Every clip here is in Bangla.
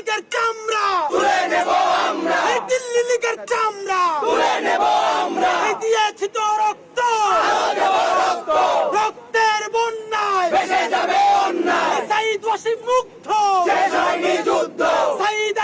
লীগের চামড়া। তুলে নেব আমরা এই দিল্লি লীগের চামড়া। তুলে নেব আমরা এই দিয়েছি তো রক্ত। রক্ত রক্তের বন্যায়। ভেসে যাবে অন্যায়। সাইদ ওয়াসিম মুগ্ধ। শেষ হয়নি যুদ্ধ। সাইদ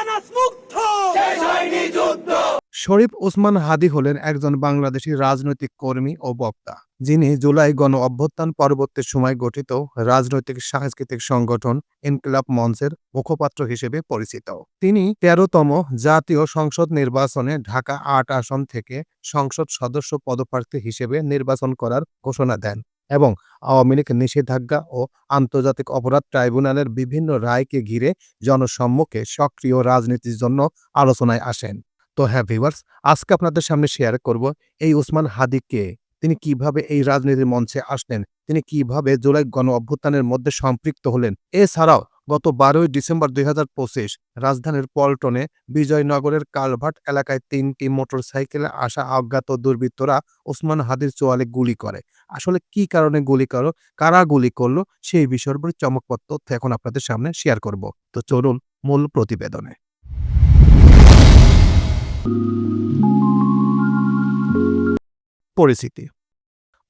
শরীফ ওসমান হাদি হলেন একজন বাংলাদেশী রাজনৈতিক কর্মী ও বক্তা, যিনি জুলাই গণ অভ্যুত্থান পরবর্তী সময় গঠিত রাজনৈতিক সাংস্কৃতিক সংগঠন ইনকিলাব মঞ্চের মুখপাত্র হিসেবে পরিচিত। তিনি তেরোতম জাতীয় সংসদ নির্বাচনে ঢাকা আট আসন থেকে সংসদ সদস্য পদপ্রার্থী হিসেবে নির্বাচন করার ঘোষণা দেন এবং আওয়ামী লীগ নিষেধাজ্ঞা ও আন্তর্জাতিক অপরাধ ট্রাইব্যুনালের বিভিন্ন রায়কে ঘিরে জনসম্মুখে সক্রিয় রাজনীতির জন্য আলোচনায় আসেন। তো হ্যাঁ ভিভার্স আজকে আপনাদের সামনে শেয়ার করব এই ওসমান হাদিকে। তিনি কীভাবে এই রাজনীতির মঞ্চে আসলেন? তিনি কীভাবে জুলাই গণ অভ্যুত্থানের মধ্যে সম্পৃক্ত হলেন? এছাড়াও গত বারোই ডিসেম্বর দুই হাজার পঁচিশ রাজধানীর পল্টনে বিজয়নগরের কালভার্ট এলাকায় তিনটি মোটরসাইকেলে আসা অজ্ঞাত দুর্বৃত্তরা ওসমান হাদির চোয়ালে গুলি করে। আসলে কি কারণে গুলি করো কারা গুলি করল? সেই বিষয়ের উপর চমকপ্রদ তথ্য এখন আপনাদের সামনে শেয়ার করব। তো চলুন মূল প্রতিবেদনে। পরিচিতি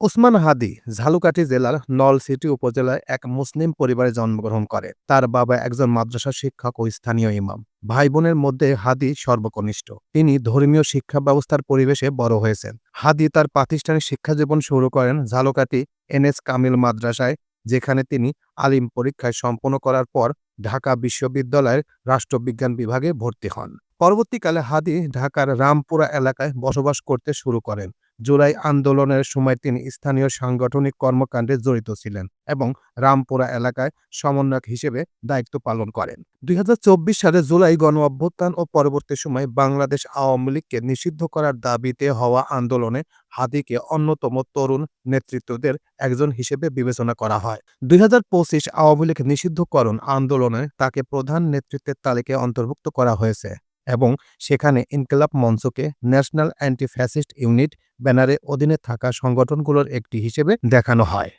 ওসমান হাদি ঝালুকাঠি জেলার নলসিটি উপজেলায় এক মুসলিম পরিবারে জন্মগ্রহণ করে। তার বাবা একজন মাদ্রাসা শিক্ষক ও স্থানীয় ইমাম। ভাই বোনের মধ্যে হাদি সর্বকনিষ্ঠ। তিনি ধর্মীয় শিক্ষা ব্যবস্থার পরিবেশে বড় হয়েছেন। হাদি তার প্রাতিষ্ঠানিক শিক্ষা জীবন শুরু করেন ঝালুকাঠি এনএস কামিল মাদ্রাসায়, যেখানে তিনি আলিম পরীক্ষায় সম্পন্ন করার পর ঢাকা বিশ্ববিদ্যালয়ের রাষ্ট্রবিজ্ঞান বিভাগে ভর্তি হন। পরবর্তীকালে হাদি ঢাকার রামপুরা এলাকায় বসবাস করতে শুরু করেন। জুলাই আন্দোলনের সময় তিনি স্থানীয় সাংগঠনিক কর্মকাণ্ডে জড়িত ছিলেন এবং রামপুরা এলাকায় সমন্বয়ক হিসেবে দায়িত্ব পালন করেন। দু হাজার চব্বিশ সালে জুলাই গণ অভ্যুত্থান ও পরবর্তী সময় বাংলাদেশ আওয়ামী লীগকে নিষিদ্ধ করার দাবিতে হওয়া আন্দোলনে হাদিকে অন্যতম তরুণ নেতৃত্বদের একজন হিসেবে বিবেচনা করা হয়। দুই হাজার পঁচিশ আওয়ামী লীগ নিষিদ্ধকরণ আন্দোলনে তাকে প্রধান নেতৃত্বের তালিকায় অন্তর্ভুক্ত করা হয়েছে। এবং সেখানে ইনকিলাব মঞ্চকে ন্যাশনাল অ্যান্টি ফ্যাসিস্ট ইউনিট ব্যানারে অধীনে থাকা সংগঠনগুলোর একটি হিসেবে দেখানো হয়।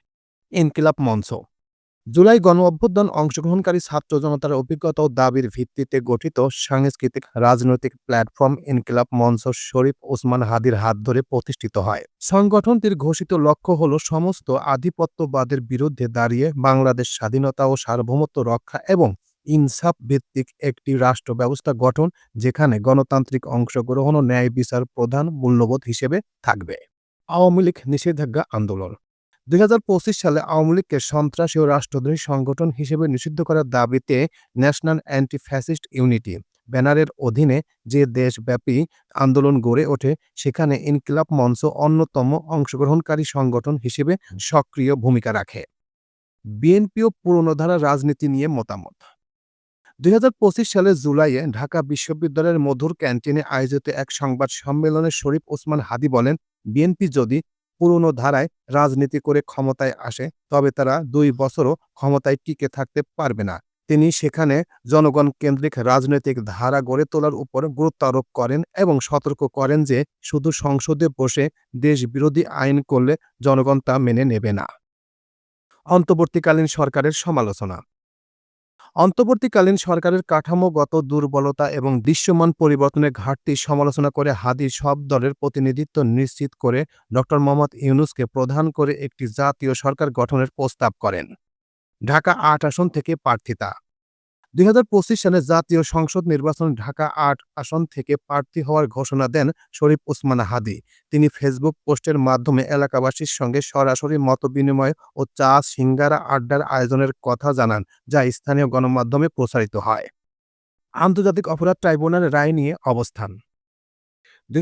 ইনকিলাব মঞ্চ জুলাই গণ অভ্যুত্থান অংশগ্রহণকারী ছাত্র জনতার অভিজ্ঞতা ও দাবির ভিত্তিতে গঠিত সাংস্কৃতিক রাজনৈতিক প্ল্যাটফর্ম ইনকিলাব মঞ্চ শরীফ ওসমান হাদির হাত ধরে প্রতিষ্ঠিত হয়। সংগঠনটির ঘোষিত লক্ষ্য হল সমস্ত আধিপত্যবাদের বিরুদ্ধে দাঁড়িয়ে বাংলাদেশ স্বাধীনতা ও সার্বভৌমত্ব রক্ষা এবং ইনসাফ ভিত্তিক একটি রাষ্ট্র ব্যবস্থা গঠন, যেখানে গণতান্ত্রিক অংশগ্রহণ ও ন্যায় বিচার প্রধান মূল্যবোধ হিসেবে থাকবে। আওয়ামী লীগ নিষেধাজ্ঞা আন্দোলন। দুই হাজার পঁচিশ সালে আওয়ামী লীগকে সন্ত্রাসী ও রাষ্ট্রদ্রোহী সংগঠন হিসেবে নিষিদ্ধ করার দাবিতে ন্যাশনাল অ্যান্টি ফ্যাসিস্ট ইউনিটি ব্যানারের অধীনে যে দেশব্যাপী আন্দোলন গড়ে ওঠে, সেখানে ইনকিলাব মঞ্চ অন্যতম অংশগ্রহণকারী সংগঠন হিসেবে সক্রিয় ভূমিকা রাখে। বিএনপিও পুরনো ধারা রাজনীতি নিয়ে মতামত। দুই হাজার পঁচিশ সালের জুলাইয়ে ঢাকা বিশ্ববিদ্যালয়ের মধুর ক্যান্টিনে আয়োজিত এক সংবাদ সম্মেলনে শরীফ ওসমান হাদি বলেন, বিএনপি যদি পুরনো ধারায় রাজনীতি করে ক্ষমতায় আসে, তবে তারা দুই বছরও ক্ষমতায় টিকে থাকতে পারবে না। তিনি সেখানে জনগণ কেন্দ্রিক রাজনৈতিক ধারা গড়ে তোলার উপর গুরুত্ব আরোপ করেন এবং সতর্ক করেন যে, শুধু সংসদে বসে দেশ বিরোধী আইন করলে জনগণ তা মেনে নেবে না। অন্তর্বর্তীকালীন সরকারের সমালোচনা অন্তর্বর্তীকালীন সরকারের কাঠামোগত দুর্বলতা এবং দৃশ্যমান পরিবর্তনের ঘাটতি সমালোচনা করে হাদি সব দলের প্রতিনিধিত্ব নিশ্চিত করে ড. মোহাম্মদ ইউনুসকে প্রধান করে একটি জাতীয় সরকার গঠনের প্রস্তাব করেন। ঢাকা আট আসন থেকে প্রার্থিতা দুই হাজার পঁচিশ সালে জাতীয় সংসদ নির্বাচনে ঢাকা আট আসন থেকে প্রার্থী হওয়ার ঘোষণা দেন শরীফ ওসমান হাদি। তিনি ফেসবুক পোস্টের মাধ্যমে এলাকাবাসীর সঙ্গে সরাসরি মতবিনিময় ও চা সিঙ্গারা আড্ডার আয়োজনের কথা জানান, যা স্থানীয় গণমাধ্যমে প্রচারিত হয়। আন্তর্জাতিক অপরাধ ট্রাইব্যুনাল রায় নিয়ে অবস্থান। দুই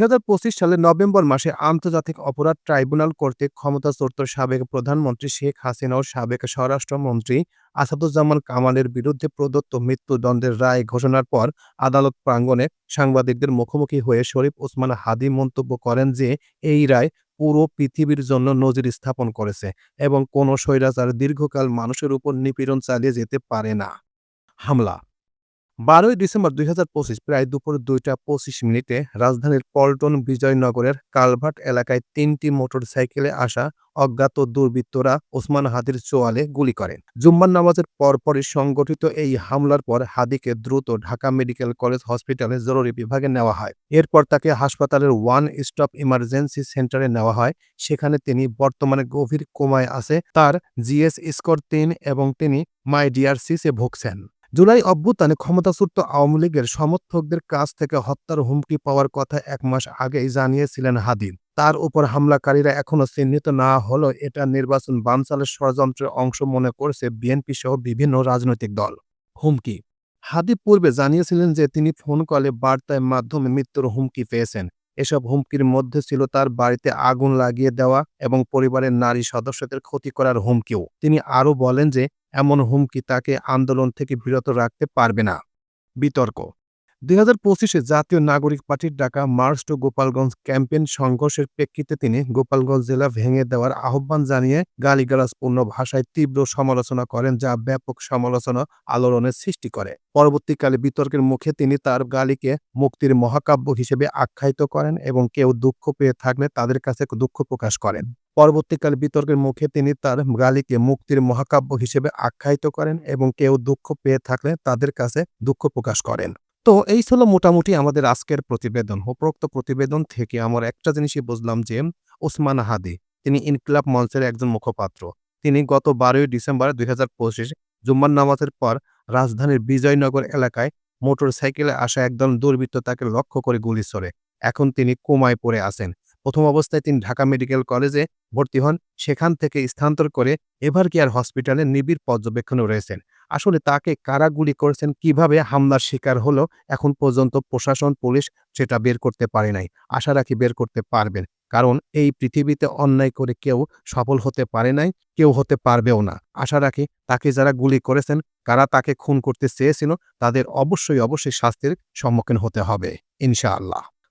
সালের নভেম্বর মাসে আন্তর্জাতিক অপরাধ ট্রাইব্যুনাল কর্তৃক ক্ষমতাচ্যুত সাবেক প্রধানমন্ত্রী শেখ হাসিনা ও সাবেক স্বরাষ্ট্রমন্ত্রী আসাদুজ্জামান কামালের বিরুদ্ধে প্রদত্ত মৃত্যুদণ্ডের রায় ঘোষণার পর আদালত প্রাঙ্গণে সাংবাদিকদের মুখোমুখি হয়ে শরীফ ওসমান হাদি মন্তব্য করেন যে, এই রায় পুরো পৃথিবীর জন্য নজির স্থাপন করেছে এবং কোনো স্বৈরাচার দীর্ঘকাল মানুষের উপর নিপীড়ন চালিয়ে যেতে পারে না। হামলা বারোই ডিসেম্বর দুই হাজার পঁচিশ প্রায় দুপুর দুইটা পঁচিশ মিনিটে রাজধানীর পল্টন বিজয়নগরের কালভার্ট এলাকায় তিনটি মোটরসাইকেলে আসা অজ্ঞাত দুর্বৃত্তরা ওসমান হাদির চোয়ালে গুলি করেন। জুম্মান নামাজের পরপরই সংগঠিত এই হামলার পর হাদিকে দ্রুত ঢাকা মেডিকেল কলেজ হসপিটালে জরুরি বিভাগে নেওয়া হয়। এরপর তাকে হাসপাতালের ওয়ান স্টপ ইমার্জেন্সি সেন্টারে নেওয়া হয়। সেখানে তিনি বর্তমানে গভীর কোমায় আছে। তার জিএস স্কোর তিন এবং তিনি মাইডিআরসিসে ভুগছেন। জুলাই অভ্যুত্থানে ক্ষমতাচ্যুত আওয়ামী লীগের সমর্থকদের কাছ থেকে হত্যার হুমকি পাওয়ার কথা এক মাস আগেই জানিয়েছিলেন হাদি তার উপর হামলাকারীরা এখনও চিহ্নিত না হলেও এটা নির্বাচন বানচালের ষড়যন্ত্রের অংশ মনে করছে বিএনপি সহ বিভিন্ন রাজনৈতিক দল। হুমকি। হাদি পূর্বে জানিয়েছিলেন যে তিনি ফোন কলে বার্তায় মাধ্যমে মৃত্যুর হুমকি পেয়েছেন। এসব হুমকির মধ্যে ছিল তার বাড়িতে আগুন লাগিয়ে দেওয়া এবং পরিবারের নারী সদস্যদের ক্ষতি করার হুমকিও। তিনি আরও বলেন যে এমন হুমকি তাকে আন্দোলন থেকে বিরত রাখতে পারবে না। বিতর্ক। দুই হাজার পঁচিশে জাতীয় নাগরিক পার্টির ডাকা মার্চ টু গোপালগঞ্জ ক্যাম্পেইন সংঘর্ষের প্রেক্ষিতে তিনি গোপালগঞ্জ জেলা ভেঙে দেওয়ার আহ্বান জানিয়ে গালিগালাজপূর্ণ ভাষায় তীব্র সমালোচনা করেন, যা ব্যাপক সমালোচনা আলোড়নের সৃষ্টি করে। পরবর্তীকালে বিতর্কের মুখে তিনি তার গালিকে মুক্তির মহাকাব্য হিসেবে আখ্যায়িত করেন এবং কেউ দুঃখ পেয়ে থাকলে তাদের কাছে দুঃখ প্রকাশ করেন। পরবর্তীকালে বিতর্কের মুখে তিনি তার গালিকে মুক্তির মহাকাব্য হিসেবে আখ্যায়িত করেন এবং কেউ দুঃখ পেয়ে থাকলে তাদের কাছে দুঃখ প্রকাশ করেন। তো এই ছিল মোটামুটি আমাদের আজকের প্রতিবেদন। উপরোক্ত প্রতিবেদন থেকে আমার একটা জিনিসই বুঝলাম যে, ওসমান হাদি তিনি ইনকিলাব মঞ্চের একজন মুখপাত্র। তিনি গত বারোই ডিসেম্বর দুই হাজার পঁচিশ জুম্মার নামাজের পর রাজধানীর বিজয়নগর এলাকায় মোটর সাইকেলে আসা একদল দুর্বৃত্ত তাকে লক্ষ্য করে গুলি ছোড়ে। এখন তিনি কোমায় পড়ে আছেন। প্রথম অবস্থায় তিনি ঢাকা মেডিকেল কলেজে ভর্তি হন। সেখান থেকে স্থানান্তর করে এভার কেয়ার হসপিটালে নিবিড় পর্যবেক্ষণে রয়েছেন। আসলে তাকে কারা গুলি করেছেন, কীভাবে হামলার শিকার হলো, এখন পর্যন্ত প্রশাসন, পুলিশ সেটা বের করতে পারে নাই। আশা রাখি বের করতে পারবেন। কারণ এই পৃথিবীতে অন্যায় করে কেউ সফল হতে পারে নাই, কেউ হতে পারবেও না। আশা রাখি তাকে যারা গুলি করেছেন, কারা তাকে খুন করতে চেয়েছিল, তাদের অবশ্যই অবশ্যই শাস্তির সম্মুখীন হতে হবে, ইনশাআল্লাহ।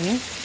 Okay.